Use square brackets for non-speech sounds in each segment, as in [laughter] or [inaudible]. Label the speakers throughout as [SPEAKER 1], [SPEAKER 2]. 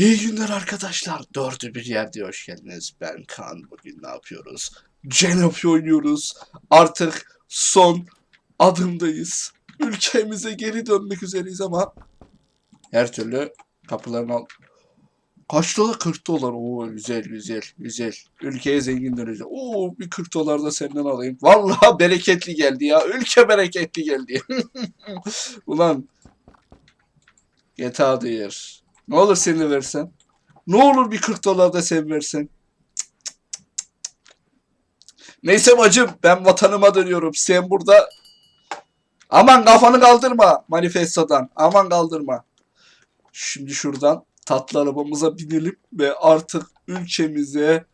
[SPEAKER 1] İyi günler arkadaşlar. Dördü bir yerde hoş geldiniz. Ben Kaan. Bugün ne yapıyoruz? Cenopy oynuyoruz. Artık son adımdayız. Ülkemize geri dönmek üzereyiz ama her türlü kapılarını al. Kaç dolar? 40 dolar. Oo güzel güzel güzel. Ülkeye zengin döneceğim. Oo bir 40 dolar da senden alayım. Vallahi [laughs] bereketli geldi ya. Ülke bereketli geldi. [laughs] Ulan GTA değer. Ne olur seni versen. Ne olur bir 40 dolar da sen versen. Neyse bacım ben vatanıma dönüyorum. Sen burada aman kafanı kaldırma manifestodan. Aman kaldırma. Şimdi şuradan tatlı arabamıza binelim ve artık ülkemize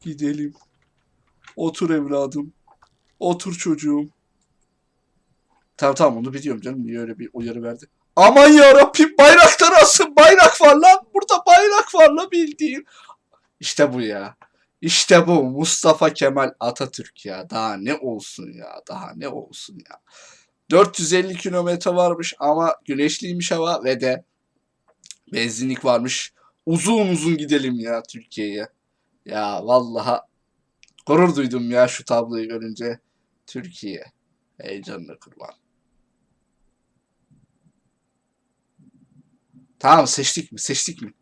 [SPEAKER 1] gidelim. Otur evladım. Otur çocuğum. Tamam tamam onu biliyorum canım. Niye öyle bir uyarı verdi? Aman yarabbim bayraklar asın bayrak var lan. Burada bayrak var lan bildiğin. İşte bu ya. İşte bu Mustafa Kemal Atatürk ya. Daha ne olsun ya. Daha ne olsun ya. 450 kilometre varmış ama güneşliymiş hava ve de benzinlik varmış. Uzun uzun gidelim ya Türkiye'ye. Ya vallaha gurur duydum ya şu tabloyu görünce. Türkiye. Heyecanla kurban. Tamam seçtik mi? Seçtik mi?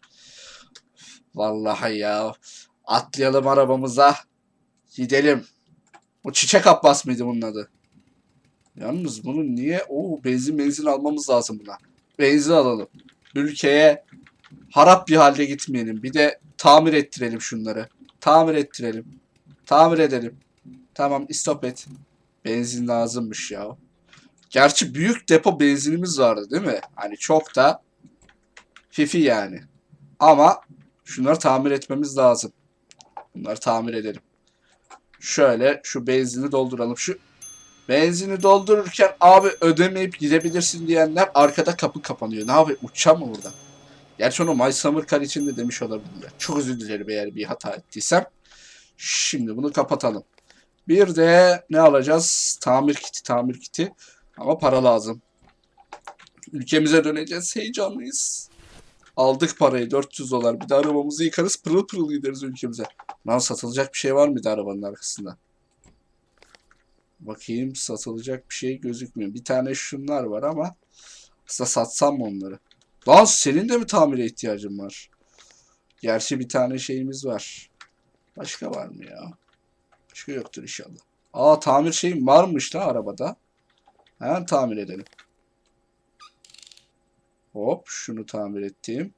[SPEAKER 1] Vallahi ya. Atlayalım arabamıza. Gidelim. O çiçek Abbas mıydı bunun adı? Yalnız bunun niye? Oo benzin benzin almamız lazım buna. Benzin alalım. Ülkeye harap bir halde gitmeyelim. Bir de tamir ettirelim şunları. Tamir ettirelim. Tamir edelim. Tamam istop et. Benzin lazımmış ya. Gerçi büyük depo benzinimiz vardı değil mi? Hani çok da Fifi yani. Ama şunları tamir etmemiz lazım. Bunları tamir edelim. Şöyle şu benzini dolduralım. Şu benzini doldururken abi ödemeyip gidebilirsin diyenler arkada kapı kapanıyor. Ne abi uçacağım mı burada? Gerçi onu My Summer Car için de demiş olabilirler. Çok özür dilerim eğer bir hata ettiysem. Şimdi bunu kapatalım. Bir de ne alacağız? Tamir kiti, tamir kiti. Ama para lazım. Ülkemize döneceğiz. Heyecanlıyız. Aldık parayı 400 dolar. Bir de arabamızı yıkarız pırıl pırıl gideriz ülkemize. Lan satılacak bir şey var mıydı arabanın arkasında? Bakayım satılacak bir şey gözükmüyor. Bir tane şunlar var ama aslında satsam mı onları? Lan senin de mi tamire ihtiyacın var? Gerçi bir tane şeyimiz var. Başka var mı ya? Başka yoktur inşallah. Aa tamir şeyim varmış da arabada. Hemen tamir edelim. Hop şunu tamir ettim.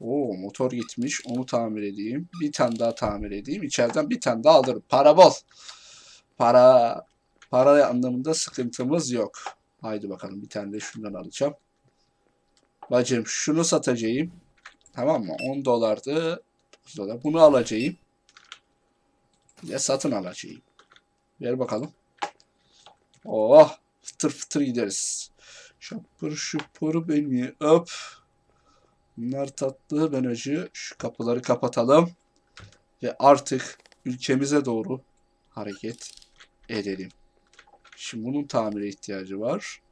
[SPEAKER 1] Oo motor gitmiş. Onu tamir edeyim. Bir tane daha tamir edeyim. İçeriden bir tane daha alırım. Para bol. Para para anlamında sıkıntımız yok. Haydi bakalım bir tane de şundan alacağım. Bacım şunu satacağım. Tamam mı? 10 dolardı. 9 dolar. Bunu alacağım. De satın alacağım. Ver bakalım. Oh fıtır fıtır gideriz. Şapır şupur beni öp. Bunlar tatlı ben acı. Şu kapıları kapatalım. Ve artık ülkemize doğru hareket edelim. Şimdi bunun tamire ihtiyacı var.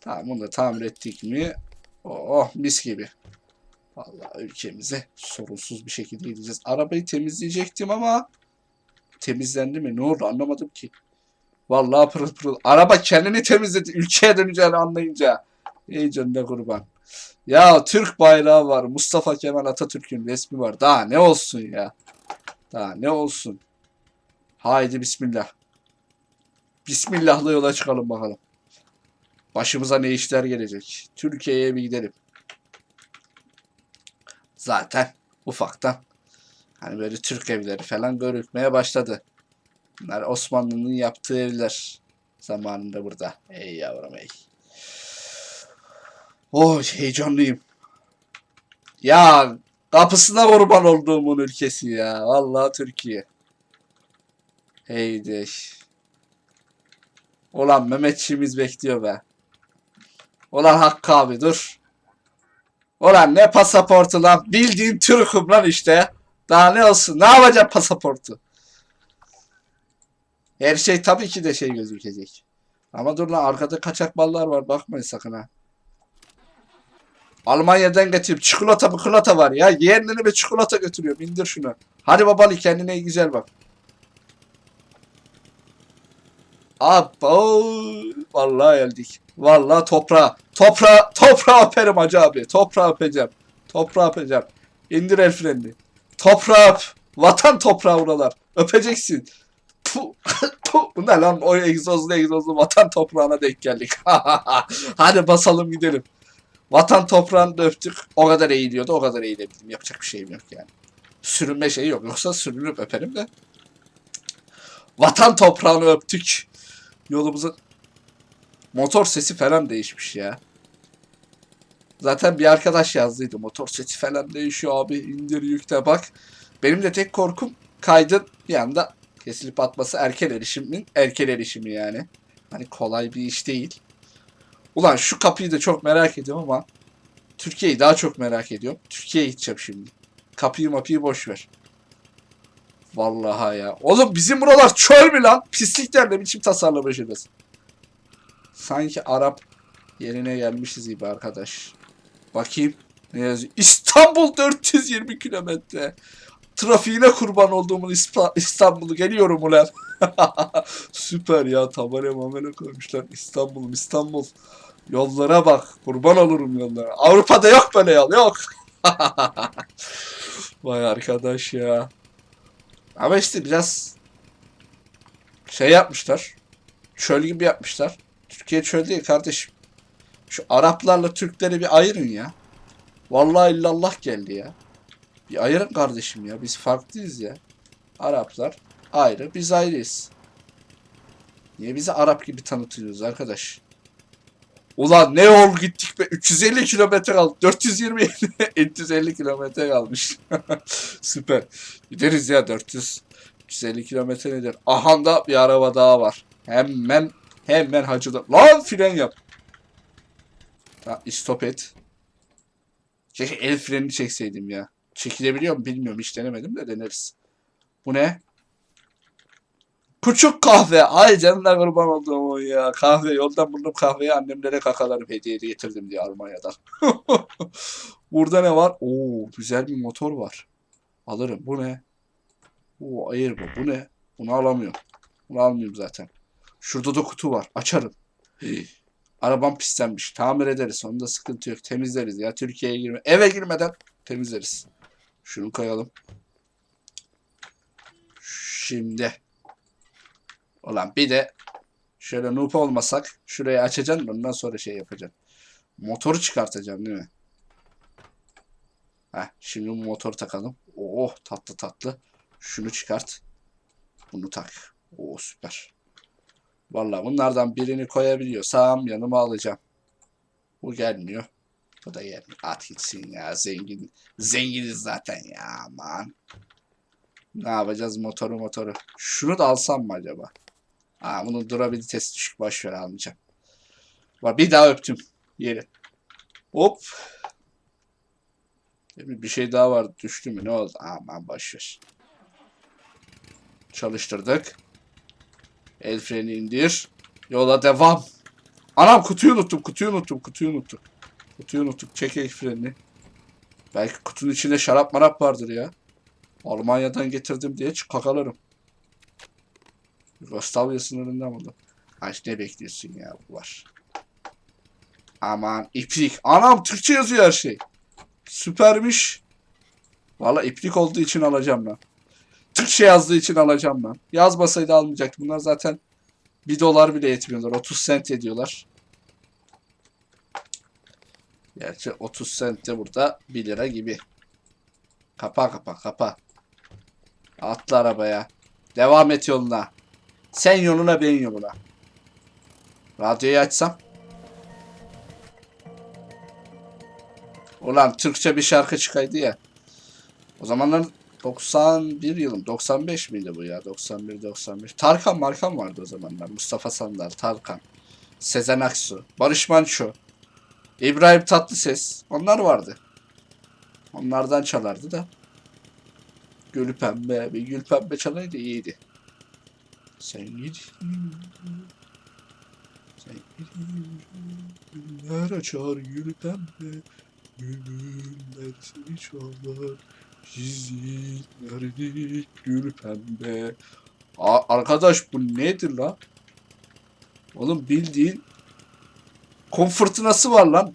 [SPEAKER 1] Tamam bunu da tamir ettik mi? Oh mis gibi. Vallahi ülkemize sorunsuz bir şekilde gideceğiz. Arabayı temizleyecektim ama temizlendi mi? Ne oldu anlamadım ki. Vallahi pırıl pırıl. Araba kendini temizledi. Ülkeye döneceğini anlayınca. Ey canına kurban. Ya Türk bayrağı var. Mustafa Kemal Atatürk'ün resmi var. Daha ne olsun ya. Daha ne olsun. Haydi bismillah. Bismillahla yola çıkalım bakalım. Başımıza ne işler gelecek. Türkiye'ye bir gidelim. Zaten ufaktan hani böyle Türk evleri falan görükmeye başladı. Bunlar Osmanlı'nın yaptığı evler zamanında burada. Ey yavrum ey. Oh heyecanlıyım. Ya kapısına kurban olduğumun ülkesi ya. Vallahi Türkiye. Heydi. Ulan Mehmetçiğimiz bekliyor be. Ulan Hakkı abi dur. Ulan ne pasaportu lan. Bildiğin Türk'üm lan işte. Daha ne olsun. Ne yapacağım pasaportu? Her şey tabii ki de şey gözükecek. Ama dur lan arkada kaçak ballar var. Bakmayın sakın ha. Almanya'dan getirip çikolata çikolata var ya. Yeğenlerine bir çikolata götürüyorum. İndir şunu. Hadi babalı kendine iyi güzel bak. Abo. Vallahi geldik. Vallahi toprağa. Toprağa, toprağa öperim hacı abi. Toprağa öpeceğim. Toprağa öpeceğim. İndir el frenini. Toprağa öp. Vatan toprağı buralar. Öpeceksin. Puh. Bu ne lan? O egzozlu egzozlu vatan toprağına denk geldik. [laughs] Hadi basalım gidelim. Vatan toprağını da öptük. O kadar eğiliyordu. O kadar eğilebildim. Yapacak bir şeyim yok yani. Sürünme şeyi yok. Yoksa sürünüp öperim de. Vatan toprağını öptük. Yolumuzu... Motor sesi falan değişmiş ya. Zaten bir arkadaş yazdıydı. Motor sesi falan değişiyor abi. İndir yükle bak. Benim de tek korkum kaydın bir anda kesilip atması erken erişimin erken erişimi yani. Hani kolay bir iş değil. Ulan şu kapıyı da çok merak ediyorum ama Türkiye'yi daha çok merak ediyorum. Türkiye'ye gideceğim şimdi. Kapıyı mapıyı boş ver. Vallahi ya. Oğlum bizim buralar çöl mü lan? Pislikler ne biçim tasarlamışsınız. Sanki Arap yerine gelmişiz gibi arkadaş. Bakayım. Ne yazıyor? İstanbul 420 kilometre. Trafiğine kurban olduğumun İstanbul'u geliyorum ulan. [laughs] Süper ya tabela mamele koymuşlar. İstanbul İstanbul. Yollara bak. Kurban olurum yollara. Avrupa'da yok böyle yol yok. [laughs] Vay arkadaş ya. Ama işte biraz şey yapmışlar. Çöl gibi yapmışlar. Türkiye çöl değil kardeşim. Şu Araplarla Türkleri bir ayırın ya. Vallahi illallah geldi ya. Bir ayırın kardeşim ya. Biz farklıyız ya. Araplar ayrı, biz ayrıyız. Niye bizi Arap gibi tanıtıyorsunuz arkadaş? Ulan ne yol gittik be. 350 kilometre kaldı. 420 350 [laughs] kilometre kalmış. [laughs] Süper. Gideriz ya 400 350 kilometre nedir? Ahanda bir araba daha var. Hemen hemen hacıda. Lan fren yap. Tamam stop et. Keşke el frenini çekseydim ya. Çekilebiliyor mu bilmiyorum. Hiç denemedim de deneriz. Bu ne? Küçük kahve. Ay canına kurban olduğum o ya. Kahve. Yoldan buldum kahveyi annemlere kakalarım hediye getirdim diye Almanya'dan. [laughs] Burada ne var? Oo güzel bir motor var. Alırım. Bu ne? Oo ayır bu. Bu ne? Bunu alamıyorum. Bunu almıyorum zaten. Şurada da kutu var. Açarım. Arabam pislenmiş. Tamir ederiz. Onda sıkıntı yok. Temizleriz ya. Türkiye'ye girme. Eve girmeden temizleriz. Şunu koyalım. Şimdi. Ulan bir de şöyle noob olmasak şurayı açacaksın ondan sonra şey yapacaksın. Motoru çıkartacağım değil mi? Heh, şimdi bu motoru takalım. Oh tatlı tatlı. Şunu çıkart. Bunu tak. Oo süper. Vallahi bunlardan birini koyabiliyorsam yanıma alacağım. Bu gelmiyor. Bu da gelmiyor. At gitsin ya zengin. Zenginiz zaten ya aman. Ne yapacağız motoru motoru. Şunu da alsam mı acaba? Aa bunun durabilitesi düşük. Boş ver almayacağım. Bak bir daha öptüm yeri. Hop. Bir şey daha vardı. Düştü mü? Ne oldu? Aman boş ver. Çalıştırdık. El freni indir. Yola devam. Anam kutuyu unuttum. Kutuyu unuttum. Kutuyu unuttum. Kutuyu unuttuk. Çek el frenini. Belki kutunun içinde şarap marap vardır ya. Almanya'dan getirdim diye kakalarım. Yugoslavya sınırından buldum. Aç ne bekliyorsun ya bu var. Aman iplik. Anam Türkçe yazıyor her şey. Süpermiş. Valla iplik olduğu için alacağım ben. Türkçe yazdığı için alacağım ben. Yazmasaydı almayacaktım. Bunlar zaten 1 dolar bile etmiyorlar. 30 sent ediyorlar. Gerçi 30 sent de burada 1 lira gibi. Kapa kapa kapa. Atla arabaya. Devam et yoluna. Sen yoluna ben yoluna. Radyoyu açsam. Ulan Türkçe bir şarkı çıkaydı ya. O zamanlar 91 yılım. 95 miydi bu ya? 91 95. Tarkan Markan vardı o zamanlar. Mustafa Sandal, Tarkan. Sezen Aksu, Barış Manço, İbrahim Tatlıses. Onlar vardı. Onlardan çalardı da. Gül pembe, bir gül pembe çalaydı iyiydi. Sen git. Sen git. Güller açar gül pembe. Gülümler seni çalar. Çizgilerini gül pembe. Arkadaş bu nedir lan? Oğlum bildiğin kum fırtınası var lan.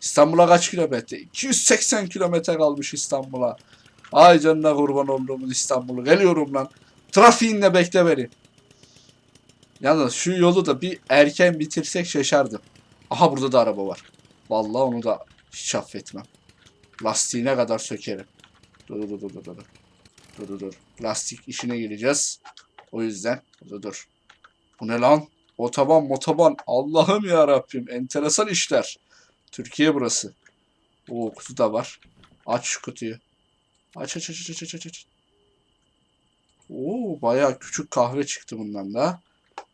[SPEAKER 1] İstanbul'a kaç kilometre? 280 kilometre kalmış İstanbul'a. Ay canına kurban olduğumun İstanbul'u. Geliyorum lan. Trafiğinle bekle beni. Yalnız şu yolu da bir erken bitirsek şaşardım. Aha burada da araba var. Vallahi onu da hiç affetmem. Lastiğine kadar sökerim. Dur dur dur dur dur. Dur dur dur. Lastik işine gireceğiz. O yüzden dur dur. Bu ne lan? Otoban motoban. Allah'ım ya Rabbim. Enteresan işler. Türkiye burası. O kutu da var. Aç şu kutuyu. Aç aç aç aç aç aç aç. Oo bayağı küçük kahve çıktı bundan da.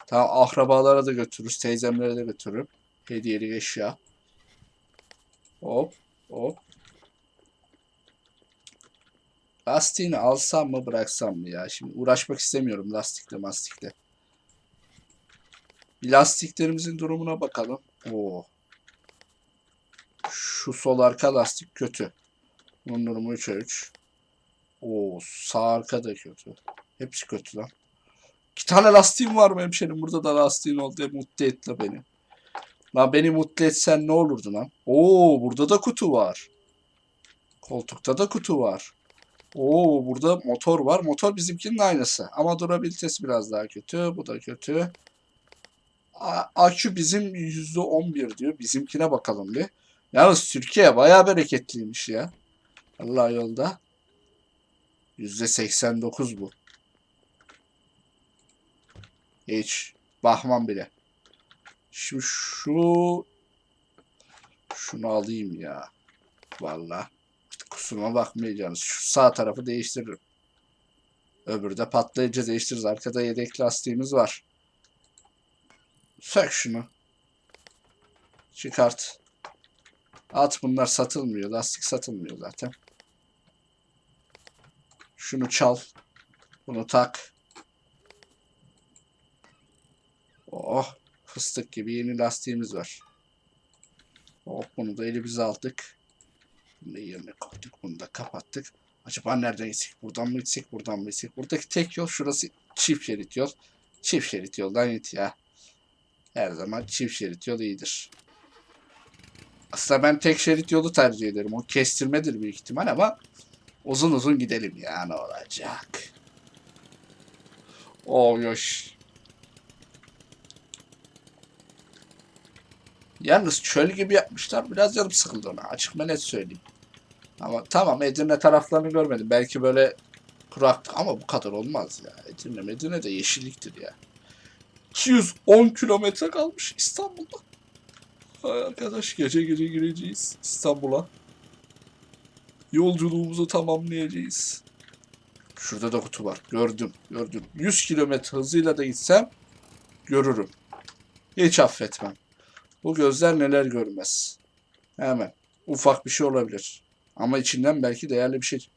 [SPEAKER 1] Tamam akrabalara da götürürüz. Teyzemlere de götürürüm. Hediyelik eşya. Hop hop. Lastiğini alsam mı bıraksam mı ya? Şimdi uğraşmak istemiyorum lastikle mastikle. Lastiklerimizin durumuna bakalım. Oo. Şu sol arka lastik kötü. Bunun durumu 3'e 3. Oo sağ arka da kötü. Hepsi kötü lan. İki tane lastiğim var mı hemşerim? Burada da lastiğin oldu. Mutlu et la beni. Lan beni mutlu etsen ne olurdu lan? Oo burada da kutu var. Koltukta da kutu var. Oo burada motor var. Motor bizimkinin aynısı. Ama durabilitesi biraz daha kötü. Bu da kötü. Akü bizim %11 diyor. Bizimkine bakalım bir. Yalnız Türkiye bayağı bereketliymiş ya. Allah yolda. %89 bu. Hiç bakmam bile. Şimdi şu şunu alayım ya. Vallahi kusuruma bakmayacaksınız. Şu sağ tarafı değiştiririm. Öbürü de patlayınca değiştiririz. Arkada yedek lastiğimiz var. Sök şunu. Çıkart. At bunlar satılmıyor. Lastik satılmıyor zaten. Şunu çal. Bunu tak. Oh. Fıstık gibi yeni lastiğimiz var. Oh bunu da elimize aldık. Bunu yerine koyduk. Bunu da kapattık. Acaba nereden gitsek? Buradan mı gitsek? Buradan mı gitsek? Buradaki tek yol şurası çift şerit yol. Çift şerit yoldan git ya. Her zaman çift şerit yol iyidir. Aslında ben tek şerit yolu tercih ederim. O kestirmedir büyük ihtimal ama uzun uzun gidelim ya ne olacak. Oh yoş. Yalnız çöl gibi yapmışlar. Biraz canım sıkıldı ona. Açık ve net söyleyeyim. Ama tamam Edirne taraflarını görmedim. Belki böyle kurak ama bu kadar olmaz ya. Edirne Medine de yeşilliktir ya. 210 kilometre kalmış İstanbul'da. Hay arkadaş gece gece gireceğiz İstanbul'a. Yolculuğumuzu tamamlayacağız. Şurada da kutu var. Gördüm. Gördüm. 100 kilometre hızıyla da gitsem görürüm. Hiç affetmem. Bu gözler neler görmez. Hemen. Ufak bir şey olabilir. Ama içinden belki değerli bir şey.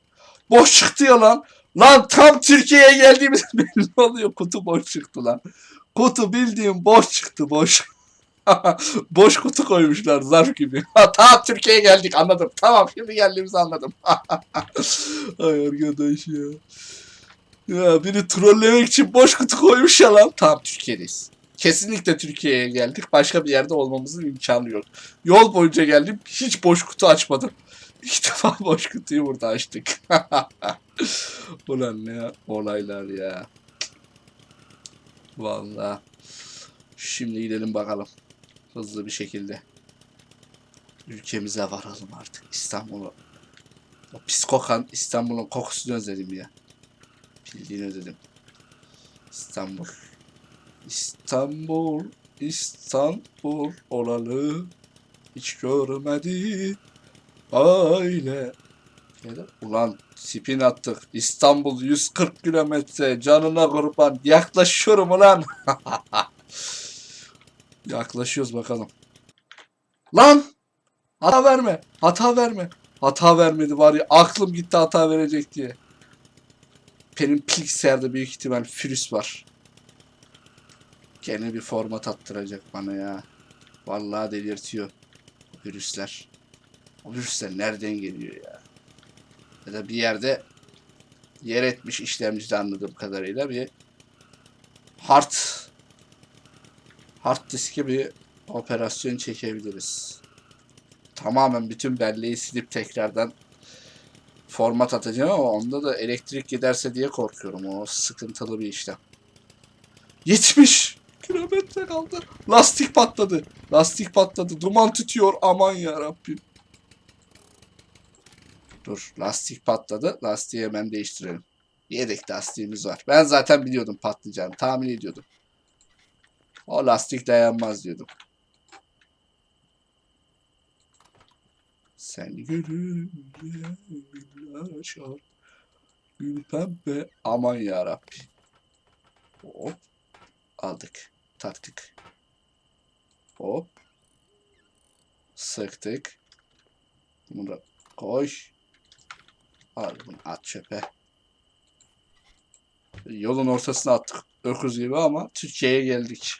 [SPEAKER 1] Boş çıktı ya lan. Lan tam Türkiye'ye geldiğimiz [laughs] belli oluyor. Kutu boş çıktı lan. Kutu bildiğim boş çıktı boş. [laughs] boş kutu koymuşlar zarf gibi. [laughs] Tamam Türkiye'ye geldik anladım. Tamam şimdi geldiğimizi anladım. [laughs] Ay arkadaş ya. Ya biri trollemek için boş kutu koymuş ya lan. Tamam Türkiye'deyiz. Kesinlikle Türkiye'ye geldik. Başka bir yerde olmamızın imkanı yok. Yol boyunca geldim. Hiç boş kutu açmadım. İlk defa boş kutuyu burada açtık. Ulan ne olaylar ya. Vallahi. Şimdi gidelim bakalım. Hızlı bir şekilde. Ülkemize varalım artık. İstanbul'u. O pis kokan İstanbul'un kokusunu özledim ya. Bildiğini özledim. İstanbul. İstanbul, İstanbul olalı hiç görmedi aile. Ulan spin attık. İstanbul 140 kilometre canına kurban. Yaklaşıyorum ulan. [laughs] Yaklaşıyoruz bakalım. Lan! Hata verme. Hata verme. Hata vermedi var ya. Aklım gitti hata verecek diye. Benim bilgisayarda büyük ihtimal virüs var. Gene bir format attıracak bana ya. Vallahi delirtiyor. Virüsler. Bu virüsler nereden geliyor ya? Ya da bir yerde yer etmiş işlemcide anladığım kadarıyla bir hard hard diske bir operasyon çekebiliriz. Tamamen bütün belleği silip tekrardan format atacağım ama onda da elektrik giderse diye korkuyorum. O sıkıntılı bir işlem. 70 kilometre kaldı. Lastik patladı. Lastik patladı. Duman tutuyor. Aman ya Rabbim. Dur, lastik patladı. Lastiği hemen değiştirelim. Yedek lastiğimiz var. Ben zaten biliyordum patlayacağını. Tahmin ediyordum. O lastik dayanmaz diyordum. Sen gülünce güller açar. Gül pembe. Aman yarabbi. Hop. Aldık. Taktık. Hop. Sıktık. Bunu da Al bunu at çöpe. Yolun ortasına attık. Öküz gibi ama Türkiye'ye geldik.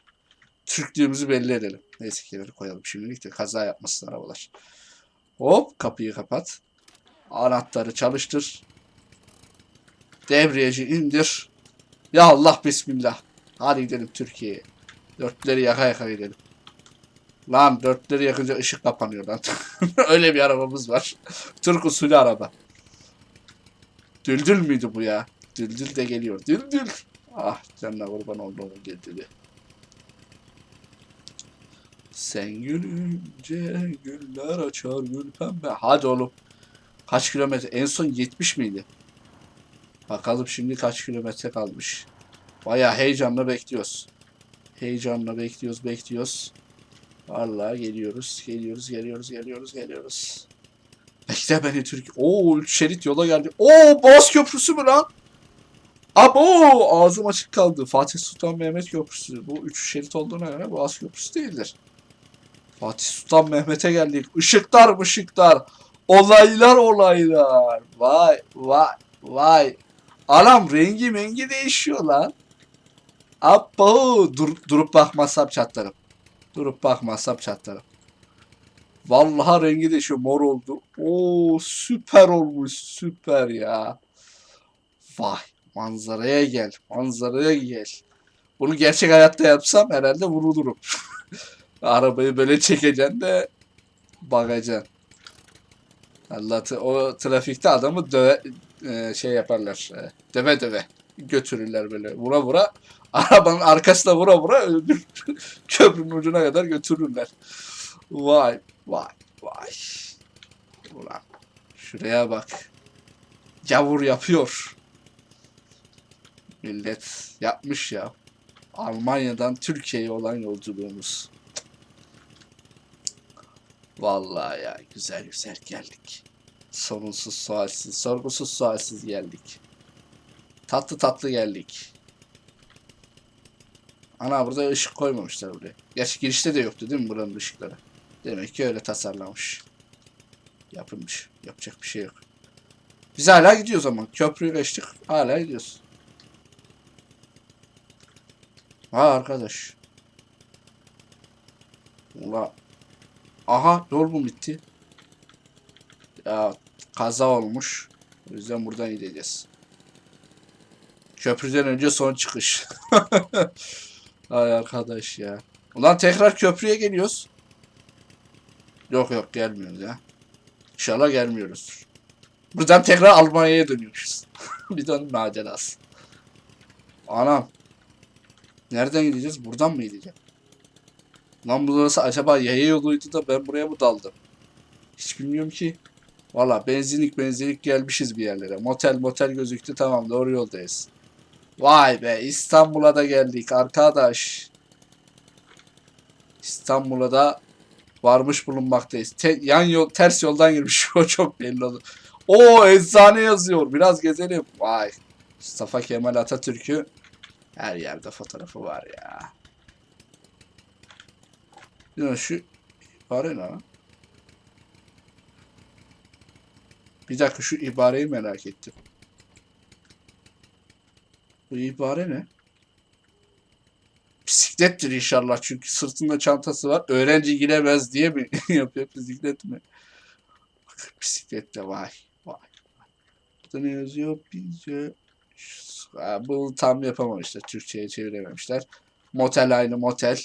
[SPEAKER 1] Türklüğümüzü belli edelim. Neyse ki koyalım şimdilik de kaza yapmasın arabalar. Hop kapıyı kapat. Anahtarı çalıştır. Debriyajı indir. Ya Allah bismillah. Hadi gidelim Türkiye'ye. Dörtleri yaka yaka gidelim. Lan dörtleri yakınca ışık kapanıyor lan. [laughs] Öyle bir arabamız var. Türk usulü araba. Düldül müydü bu ya? Düldül de geliyor. Düldül. Ah canına kurban olduğum düldülü. Sen gülünce güller açar gül pembe. Hadi oğlum. Kaç kilometre? En son 70 miydi? Bakalım şimdi kaç kilometre kalmış. Bayağı heyecanla bekliyoruz. Heyecanla bekliyoruz, bekliyoruz. Vallahi geliyoruz, geliyoruz, geliyoruz, geliyoruz, geliyoruz. Bekle beni Türkiye. Oo, şerit yola geldi. Oo, Boğaz Köprüsü mü lan? Abo, ağzım açık kaldı. Fatih Sultan Mehmet Köprüsü. Bu üç şerit olduğuna göre Boğaz Köprüsü değildir. Fatih Sultan Mehmet'e geldik. Işıklar ışıklar. Olaylar olaylar. Vay vay vay. Anam rengi mengi değişiyor lan. Abo dur, durup bakmazsam çatlarım. Durup bakmazsam çatlarım. Vallahi rengi değişiyor. Mor oldu. Oo süper olmuş. Süper ya. Vay manzaraya gel. Manzaraya gel. Bunu gerçek hayatta yapsam herhalde vurulurum. [laughs] Arabayı böyle çekeceksin de bakacaksın. Allah o trafikte adamı döve, e, şey yaparlar. e, döve döve götürürler böyle. Vura vura [laughs] arabanın arkasına vura vura öldür. [laughs] Köprünün ucuna kadar götürürler. Vay vay vay. Ulan şuraya bak. Gavur yapıyor. Millet yapmış ya. Almanya'dan Türkiye'ye olan yolculuğumuz. Vallahi ya güzel güzel geldik. Sorunsuz sualsiz, sorgusuz sualsiz geldik. Tatlı tatlı geldik. Ana burada ışık koymamışlar buraya. Gerçi girişte de yoktu değil mi buranın ışıkları? Demek ki öyle tasarlanmış. Yapılmış. Yapacak bir şey yok. Biz hala gidiyoruz ama. Köprüyü geçtik. Hala gidiyoruz. Ha arkadaş. Ula. Aha yol mu bitti? Ya kaza olmuş. O yüzden buradan gideceğiz. Köprüden önce son çıkış. [laughs] Ay arkadaş ya. Ulan tekrar köprüye geliyoruz. Yok yok gelmiyoruz ya. İnşallah gelmiyoruz. Buradan tekrar Almanya'ya dönüyoruz. [laughs] Bir onun macerası. Anam. Nereden gideceğiz? Buradan mı gideceğim? Lan burası acaba yaya yoluydu da ben buraya mı daldım? Hiç bilmiyorum ki. Valla benzinlik benzinlik gelmişiz bir yerlere. Motel motel gözüktü tamam doğru yoldayız. Vay be İstanbul'a da geldik arkadaş. İstanbul'a da varmış bulunmaktayız. Te- yan yol ters yoldan girmiş [laughs] o çok belli oldu. O eczane yazıyor. Biraz gezelim. Vay. Mustafa Kemal Atatürk'ü her yerde fotoğrafı var ya. Ya şu ibare ne? Bir dakika şu ibareyi merak ettim. Bu ibare ne? Bisiklettir inşallah çünkü sırtında çantası var. Öğrenci giremez diye mi [laughs] yapıyor bisiklet mi? Bisikletle vay vay. Burada ne yazıyor? Bizce Ha, bu tam yapamamışlar. Türkçe'ye çevirememişler. Motel aynı motel.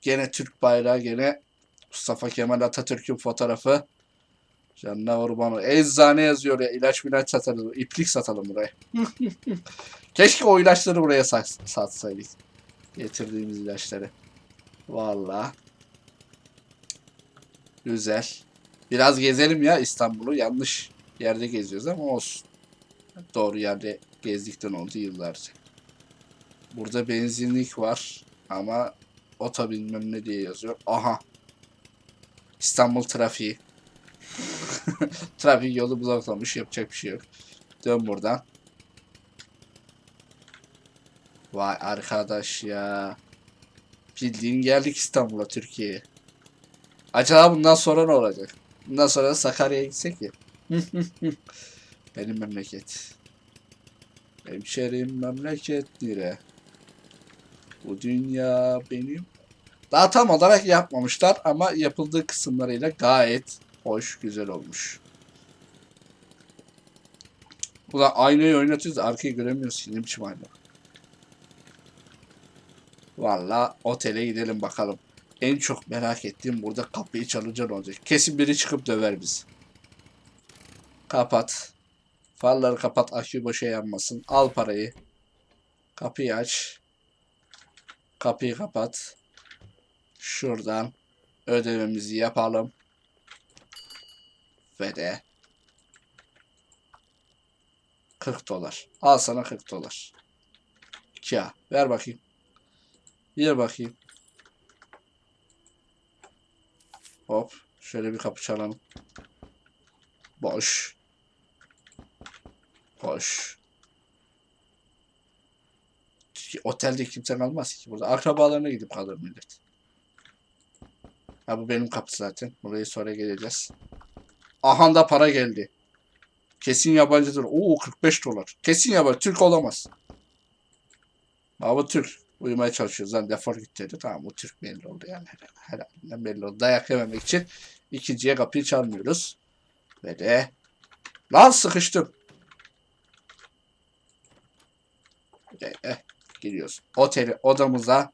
[SPEAKER 1] Gene Türk bayrağı gene Mustafa Kemal Atatürk'ün fotoğrafı. Canına kurban ol. Eczane yazıyor ya. ilaç milaç satarız. İplik satalım buraya. [laughs] Keşke o ilaçları buraya sat, satsaydık. Getirdiğimiz ilaçları. Vallahi. Güzel. Biraz gezelim ya İstanbul'u. Yanlış yerde geziyoruz ama olsun. Doğru yerde gezdikten oldu yıllarca. Burada benzinlik var ama ota bilmem ne diye yazıyor. Aha. İstanbul trafiği. [laughs] Trafik yolu bloklamış. Yapacak bir şey yok. Dön buradan. Vay arkadaş ya. Bildiğin geldik İstanbul'a Türkiye'ye. Acaba bundan sonra ne olacak? Bundan sonra da Sakarya'ya gitsek ya. [laughs] Benim memleket. Hemşerim memleket nere? Bu dünya benim. Daha tam olarak yapmamışlar ama yapıldığı kısımlarıyla gayet hoş, güzel olmuş. Ulan aynayı oynatıyoruz arkayı göremiyoruz. Ne biçim ayna? Valla otele gidelim bakalım. En çok merak ettiğim burada kapıyı çalınca ne olacak? Kesin biri çıkıp döver bizi. Kapat. Farları kapat. Akü boşa yanmasın. Al parayı. Kapıyı aç. Kapıyı kapat. Şuradan ödememizi yapalım. Ve de 40 dolar. Al sana 40 dolar. Kia. Ver bakayım. Ver bakayım. Hop. Şöyle bir kapı çalalım. Boş. Boş. Otelde kimse kalmaz ki burada. Akrabalarına gidip kalır millet. Ha bu benim kapı zaten. Buraya sonra geleceğiz. Aha da para geldi. Kesin yabancıdır. Oo 45 dolar. Kesin yabancı. Türk olamaz. Bu Türk. Uyumaya çalışıyoruz. Lan defol git dedi. Tamam bu Türk belli oldu yani. Herhalde belli oldu. Dayak yememek için ikinciye kapıyı çalmıyoruz. Ve de lan sıkıştım. E, eh, giriyoruz. Oteli odamıza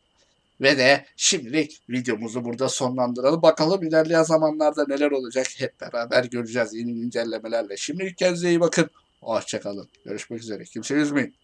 [SPEAKER 1] ve de şimdilik videomuzu burada sonlandıralım. Bakalım ilerleyen zamanlarda neler olacak hep beraber göreceğiz yeni güncellemelerle. Şimdilik kendinize iyi bakın. Hoşçakalın. Görüşmek üzere. Kimse üzmeyin.